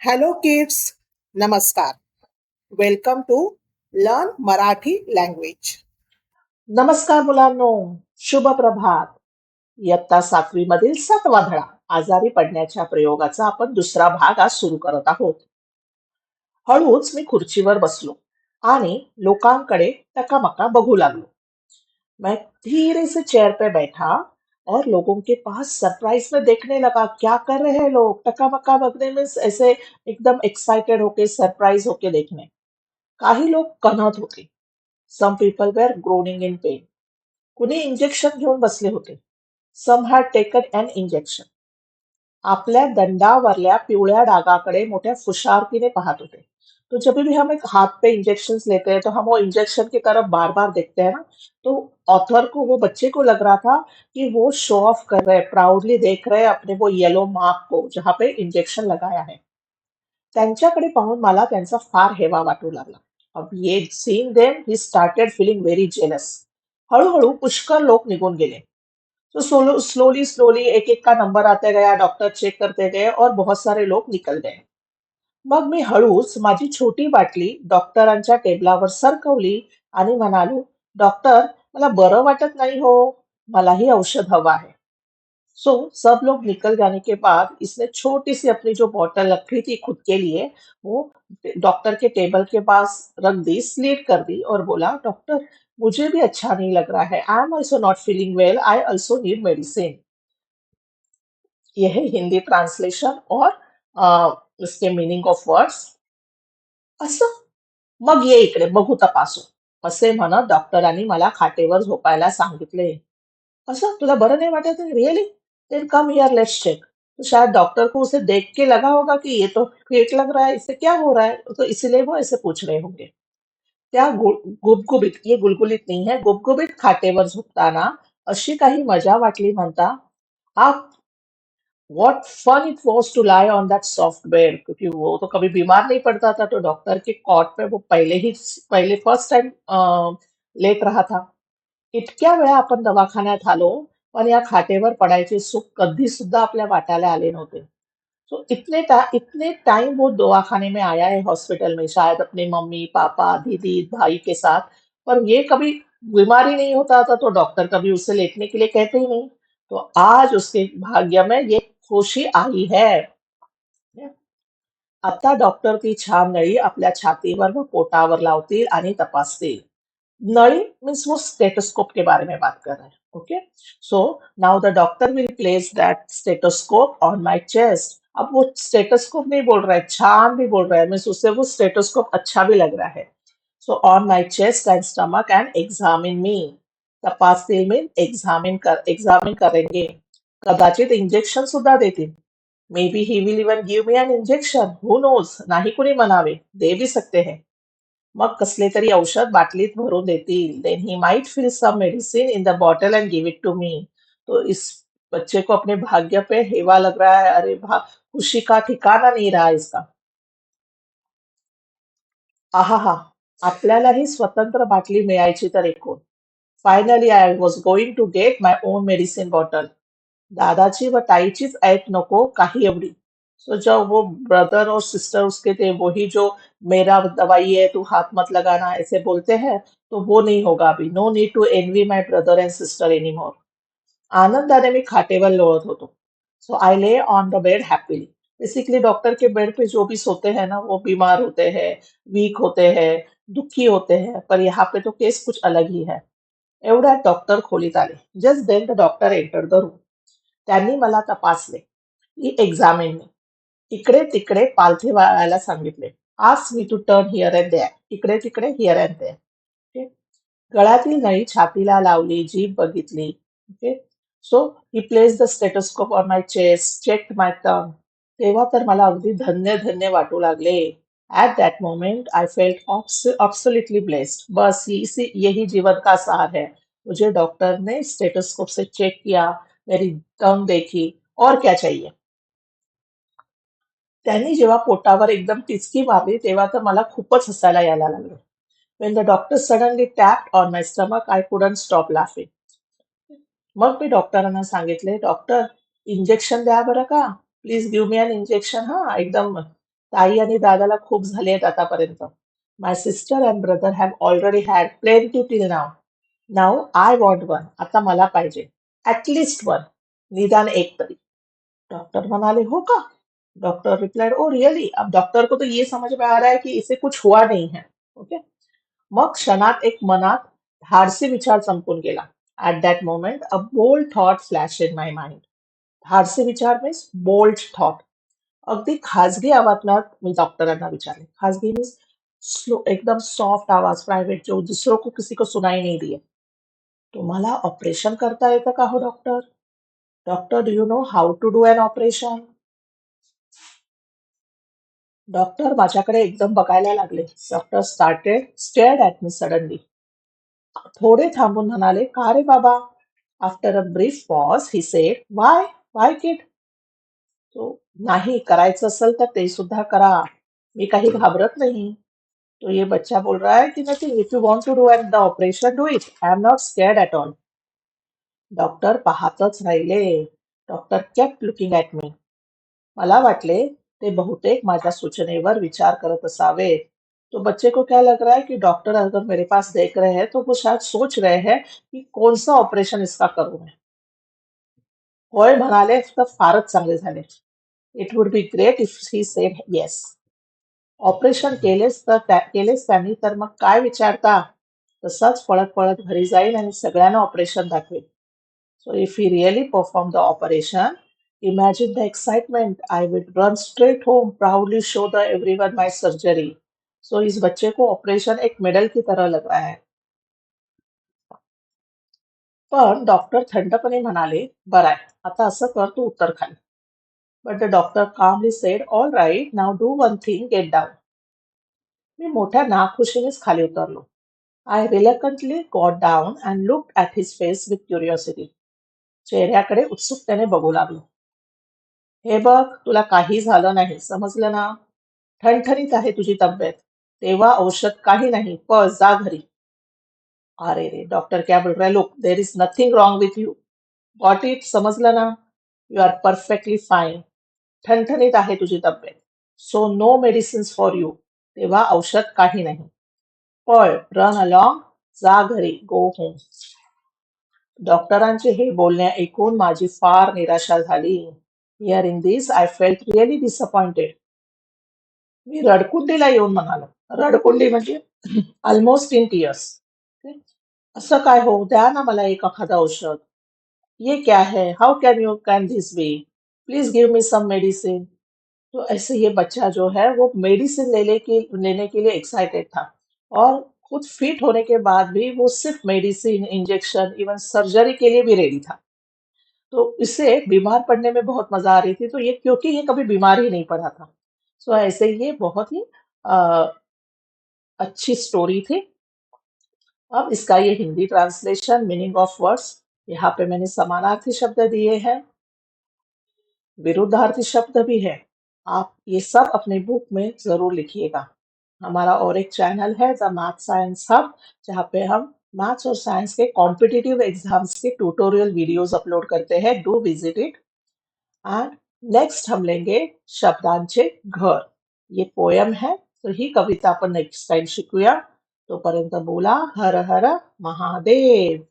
Hello kids नमस्कार welcome to learn Marathi language नमस्कार मुलांनो. शुभ प्रभात. इयत्ता सातवी मधील सातवा धडा. आजारी पडण्याच्या प्रयोगाचा आपण दुसरा भाग आज सुरू करत आहोत. हळूच मी खुर्चीवर बसलो आणि लोकांकडे टकामका बघू लागलो. मैं धीरे से चेयर पे बैठा और लोगों के पास सरप्राइज़ में देखने लगा, क्या कर रहे हैं लोग? टकामका बघणे मीन्स ऐसे एकदम एक्साइटेड होके सरप्राइज़ होके देखणे काही लोक कणत होते some people were groaning in pain कुणी इंजेक्शन घेऊन बसले होते। Some had taken an injection आपल्या दंडावरल्या पिवळ्या डागाकडे मोठ्या फुशारतीने पाहत होते। तो जब भी हम एक हाथ पे इंजेक्शन लेते हैं तो हम वो इंजेक्शन की तरफ़ बार बार देखते हैं ना तो ऑथर को, वो बच्चे को लग रहा था कि वो शो ऑफ़ कर रहे हैं प्राउडली देख रहे हैं अपने वो येलो मार्क को, जहाँ पे इंजेक्शन लगाया है। त्यांच्याकडे पाहून मला त्यांचा फार हेवा वाटू लागला. अब ये seeing them he started feeling very jealous हळूहळू पुष्कळ लोक निघून गेले. तो सोलो स्लोली स्लोली एक एक का नंबर आते गया डॉक्टर चेक करते गए और बहुत सारे लोग निकल गए. मग मी हळूच माझी छोटी बाटली डॉक्टरांच्या टेबलावर सरकवली आणि म्हणालो, डॉक्टर, मला बरं वाटत नाही हो. मलाही औषध हवं आहे. सो, सब लोग निकल जाने के बाद इसने छोटी सी अपनी जो बॉटल रखी थी खुद के लिए, वो डॉक्टर के टेबल के पास रख दी, स्लीट कर दी और बोला, डॉक्टर, मुझे भी अच्छा नहीं लग रहा है। I am also not feeling well I also need medicine यह है हिंदी ट्रांसलेशन और इसके मीनिंग ऑफ़ वर्ड्स असं? मग ये इकडे, बघू तपासू. असे म्हणत डॉक्टरांनी मला खाटेवर झोपायला सांगितले. अच्छा तुला बरं नहीं वाटत? है really then come here let's check तो शायद डॉक्टर को उसे देख के लगा होगा कि ये तो ठीक लग रहा है इससे क्या हो रहा है? तो इसीलिए वो ऐसे पूछ रहे होंगे. त्या गुबगुबीत, ये गुलगुलीत नाही है, गुबगुबीत खाटेवर झोपताना अशी काही मज़ा वाटली म्हणता, आप what fun it was to lie on that soft bed क्योंकि वो तो कभी बीमार नहीं पड़ता था तो डॉक्टर के कॉट पे वो पहले ही पहले फ़र्स्ट टाइम लेट रहा था। इतक्या वेळा आपण दवाखान्यात आलो पण या खाटेवर पडायचे सुख कधी सुद्धा आपल्या वाट्याला आले नव्हते तो इतने टा, इतने टाइम वो दवाखाने में आया है हॉस्पिटल में शायद अपने मम्मी पापा दीदी भाई के साथ। पर ये कभी बीमारी नहीं होता था तो डॉक्टर कभी उसे लेटने के लिए कहते ही नहीं। तो आज उसके भाग्य में ये खुशी आई है। आता डॉक्टर ती छान नळी आपल्या छातीवर व पोटावर लावतील आणि तपासतील. नळी मीन्स वो स्टेटोस्कोप के बारे में बात कर रहे हैं okay so now the doctor will place that stethoscope on my chest अब वो स्टेटोस्कोप नहीं बोल रहा है छान भी बोल रहा है मीन्स उससे वो स्टेटोस्कोप अच्छा भी लग रहा है। So on my chest and stomach and examine me तपासतील mean examine कर एग्जामिन करेंगे। कदाचित इंजेक्शन सुद्धा देतील. Maybe he will even give me an injection who knows नाही कुणी म्हणावे. दे भी सकते हैं. मग कसले तरी औषध बाटलीत भरून देतील. Then he might fill some medicine in the bottle and give it to me तो इस बच्चे को अपने भाग्य पे हेवा लग रहा है. अरे भा खुशी का ठिकाना नहीं रहा इसका. आहाहा! आपल्यालाही स्वतंत्र बाटली मिळायची तर एकूण finally I was going to get my own medicine bottle दादाची व ताईचीच ऐत नको काही एवढी. सो जब वो ब्रदर और सिस्टर उसके थे, वही जो मेरा दवाई है, तू हाथ मत लगाना, ऐसे बोलते हैं तो वो नहीं होगा अभी. No need to envy my brother and sister any more आनंदाने मी खाटेवर लोळत होतो. So I lay on the bed happily basically doctor के बेड पे जो भी सोते हैं ना, वो बीमार होते हैं वीक होते हैं, दुखी होते हैं, पर यहाँ पे तो केस कुछ अलग ही है. एवढ्यात डॉक्टर खोलीत आले. Just then the doctor enter the room त्यांनी मला तपासले. ही एक्झामिन मी इकडे तिकडे पालथे वाळायला सांगितले, आज मी to turn here and there इकडे तिकडे हिअर अँड देअर ओके? गळ्यातील नळी छातीला लावली, जीभ बघितली. Okay? So he place the stethoscope on my chest check my tongue तेव्हा तर मला अगदी धन्य धन्य वाटू लागले. At that moment I felt absolutely blessed बस इसी यही जीवन का सार है. मुझे डॉक्टर ने स्टेटोस्कोप से चेक किया. मेरी टंग देखी और क्या चाहिए? त्यांनी जेव्हा पोटावर एकदम टिचकी मारली तेव्हा तर मला खूपच हसायला यायला लागलं. When the doctor suddenly tap on my stomach I couldn't stop laughing मग मी डॉक्टरांना सांगितले डॉक्टर इंजेक्शन द्या बरं का? Please give me an injection हा एकदम ताई आणि दादाला खूप झाले आहेत आतापर्यंत. My sister and brother have already had plenty till now now I want one आता मला पाहिजे. ऍटलिस्ट वन निदान एक तरी डॉक्टर म्हणाले हो का? डॉक्टर रिप्लाइड ओ रियली अब डॉक्टर को तो ये समझ में आ रहा है कि इसे कुछ हुआ नहीं है। ओके मग क्षणात एक मनात धाडसी विचार चमकून गेला। At that moment a bold thought flash in my mind धाडसी विचार मीन्स बोल्ड थॉट अगदी खाजगी आवाजात मी डॉक्टरांना विचारले. खाजगी मीन्स स्लो एकदम सॉफ्ट आवाज़ प्राइवेट जो दूसरों को किसी को सुनाई नहीं दिए. तुम्हाला ऑपरेशन करता येतं का हो doctor? Doctor do you know how to do an operation doctor माझ्याकडे एकदम बघायला लागले. Doctor started stared at me suddenly थोडे थांबून म्हणाले का रे बाबा? After a brief pause he said why why kid तो नाही करायचं असेल तर ते सुद्धा करा. मी काही घाबरत नाही. तो ये बच्चा बोल रहा है कि nothing if you want to do the operation do it I am not scared at all doctor पाहतच राहिले. Doctor kept looking at me मला वाटले ते बहुतेक माझ्या सूचनेवर विचार करत असावे. तो बच्चे को क्या लग रहा है कि डॉक्टर अगर मेरे पास देख रहे हैं तो वो शायद सोच रहे हैं कि कौन सा ऑपरेशन इसका करू मैं. होय म्हणाले तर फारच चांगले झाले. It would be great if he said yes operation केलेच तर केलेच त्यांनी, तर मग काय विचारता? तसाच पळत पळत घरी जाईल आणि सगळ्यांना ऑपरेशन दाखवेल. So if really perform the operation imagine the excitement I will run straight home proudly show the every one my surgery so इस बच्चे को ऑपरेशन एक मेडल की तरह लग रहा है। पण डॉक्टर थंडपणे म्हणाले, बरं आहे, आता असं कर, तू उत्तर खाली. But the doctor calmly said all right now do one thing get down मी मोठ्या नाखुशीनेच खाली उतरलो. I reluctantly got down and look at his face with curiosity चेहऱ्याकडे उत्सुकतेने बघू लागलो. हे बघ तुला काही झालं नाही समजलं ना? ठणठणीत आहे तुझी तब्येत. तेव्हा औषध काही नाही पळ जा घरी. अरे रे डॉक्टर क्या बोल रहा look there is nothing wrong with you got it समजलं ना? यू आर परफेक्टली फाईन ठणठणीत आहे तुझी तब्येत. So no medicines for you तेव्हा औषध काही नाही. पळ रन अलॉंग जा घरी गो होम डॉक्टरांचे हे बोलणे ऐकून माझी फार निराशा झाली. Hearing this I felt really disappointed मी रडकुंडीला येऊन म्हणालो. रडकुंडी म्हणजे ऑलमोस्ट इन टीयर्स असं काय हो? द्या ना मला एक एखादं औषध. ये क्या है? How can you can this be please give me some medicine तो ऐसे ये बच्चा जो है, वो मेडिसिन लेने के लेने के लिए एक्साइटेड था। और खुद फिट होने के बाद भी वो सिर्फ़ मेडिसिन इंजेक्शन इवन सर्जरी के लिए भी रेडी था। तो इससे बीमार पड़ने में बहुत मज़ा आ रही थी। तो ये, क्योंकि ये कभी बीमार ही नहीं पड़ा था। सो ऐसे ये बहुत ही अच्छी स्टोरी थी। अब इसका ये Hindi translation meaning of words यहाँ पे मैंने समानार्थी शब्द दिए हैं। विरुद्धार्थी शब्द भी है। आप ये सब अपने बुक में ज़रूर लिखिएगा। हमारा और एक चैनल है द मैथ साइंस हब जहाँ पे हम मैथ्स और साइंस के कॉम्पिटिटिव एग्ज़ाम्स के ट्यूटोरियल वीडियोस अपलोड करते हैं। Do visit it and next हम लेंगे शब्दांचे घर। ये पोयम है तर ही कविता आपण नेक्स्ट टाइम शिकूया तोपर्यंत बोला, हर हर महादेव।